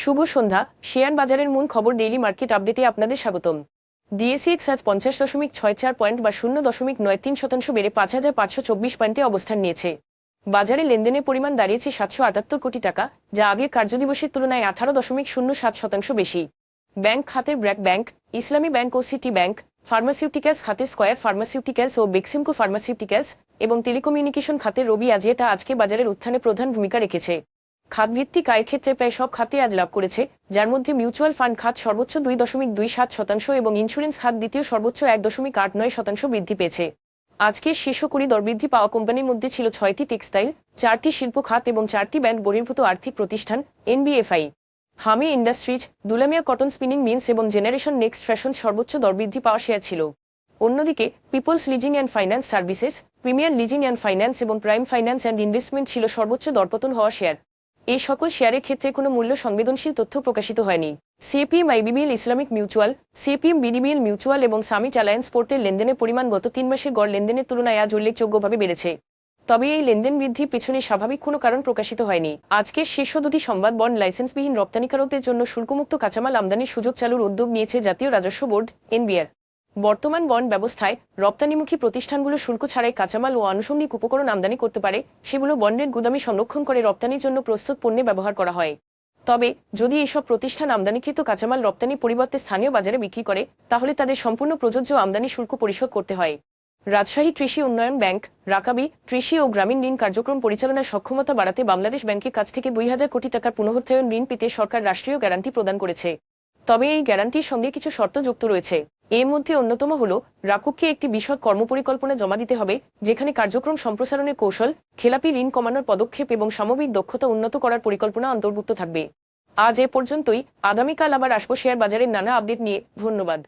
শুভ সন্ধ্যা। Share বাজারের মূল খবর ডেইলি মার্কেট আপডেটে আপনাদের স্বাগতম। ডিএসিএক্স আজ পঞ্চাশ দশমিক ছয় চার পয়েন্ট বা শূন্য দশমিক নয় তিন শতাংশ বেড়ে পাঁচ হাজার পাঁচশো চব্বিশ পয়েন্টে অবস্থান নিয়েছে। বাজারে লেনদেনের পরিমাণ দাঁড়িয়েছে সাতশো আটাত্তর কোটি টাকা, যা আগের কার্যদিবসের তুলনায় আঠারো দশমিক শূন্য সাত শতাংশ বেশি। ব্যাংক খাতের ব্র্যাক ব্যাংক, ইসলামী ব্যাংক ও সিটি ব্যাংক, ফার্মাসিউটিক্যালস খাতে স্কয়ার ফার্মাসিউটিক্যালস ও বেক্সিমকো ফার্মাসিউটিক্যালস এবং টেলিকমিউনিকেশন খাতের রবি আজিয়েটা আজকে বাজারের উত্থানে প্রধান ভূমিকা রেখেছে। খাতভিত্তিক আয়ের ক্ষেত্রে প্রায় সব খাতে আজ লাভ করেছে, যার মধ্যে মিউচুয়াল ফান্ড খাত সর্বোচ্চ দুই দশমিক দুই সাত শতাংশ এবং ইন্স্যুরেন্স খাত দ্বিতীয় সর্বোচ্চ এক দশমিক আট নয় শতাংশ বৃদ্ধি পেয়েছে। আজকের শীর্ষ কুড়ি দরবৃদ্ধি পাওয়া কোম্পানির মধ্যে ছিল ছয়টি টেক্সটাইল, চারটি শিল্প খাত এবং চারটি ব্যাংক বহির্ভূত আর্থিক প্রতিষ্ঠান, NBFI. Hami Industries, Dulamia Cotton Spinning Mills এবং জেনারেশন নেক্সট ফ্যাশন সর্বোচ্চ দরবৃদ্ধি পাওয়া শেয়ার ছিল। অন্যদিকে, Peoples Leasing and Finance Services, Premier Leasing and Finance এবং প্রাইম ফাইন্যান্স অ্যান্ড ইনভেস্টমেন্ট ছিল সর্বোচ্চ দরপতন হওয়া শেয়ার। এই সকল শেয়ারের ক্ষেত্রে কোনো মূল্য সংবেদনশীল তথ্য প্রকাশিত হয়নি। CPM IBBL Islamic Mutual CPM BDBL Mutual এবং সামিট অ্যালায়েন্স পোর্টের লেনদেনের পরিমাণ গত তিন মাসে গড় লেনদেনের তুলনায় আজ উল্লেখযোগ্যভাবে বেড়েছে। তবে এই লেনদেন বৃদ্ধির পেছনে স্বাভাবিক কোনো কারণ প্রকাশিত হয়নি। আজকের শীর্ষ দুটি সংবাদ বন্ড লাইসেন্সবিহীন রপ্তানিকারকদের জন্য শুল্কমুক্ত কাঁচামাল আমদানির সুযোগ চালুর উদ্যোগ নিয়েছে জাতীয় রাজস্ব বোর্ড, এনবিআর। বর্তমান বন্ড ব্যবস্থায় রপ্তানিমুখী প্রতিষ্ঠানগুলো শুল্ক ছাড়াই কাঁচামাল ও আনুষঙ্গিক উপকরণ আমদানি করতে পারে, সেগুলো বন্ডের গুদামে সংরক্ষণ করে রপ্তানির জন্য প্রস্তুত পণ্যে ব্যবহার করা হয়। তবে যদি এসব প্রতিষ্ঠান আমদানিকৃত কাঁচামাল রপ্তানি পরিবর্তে স্থানীয় বাজারে বিক্রি করে, তাহলে তাদের সম্পূর্ণ প্রযোজ্য আমদানি শুল্ক পরিশোধ করতে হয়। রাজশাহী কৃষি উন্নয়ন ব্যাংক, রাকাবি কৃষি ও গ্রামীণ ঋণ কার্যক্রম পরিচালনার সক্ষমতা বাড়াতে বাংলাদেশ ব্যাংকের কাছ থেকে দুই হাজার কোটি টাকার পুনরুত্থায়ন ঋণ পেতে সরকার রাষ্ট্রীয় গ্যারান্টি প্রদান করেছে। তবে এই গ্যারান্টির সঙ্গে কিছু শর্ত যুক্ত রয়েছে। এর মধ্যে অন্যতম হল, রাকুককে একটি বিশদ কর্মপরিকল্পনা জমা দিতে হবে, যেখানে কার্যক্রম সম্প্রসারণের কৌশল, খেলাপি ঋণ কমানোর পদক্ষেপ এবং সামগ্রিক দক্ষতা উন্নত করার পরিকল্পনা অন্তর্ভুক্ত থাকবে। আজ এ পর্যন্তই, আগামীকাল আবার আসব শেয়ার বাজারের নানা আপডেট নিয়ে। ধন্যবাদ।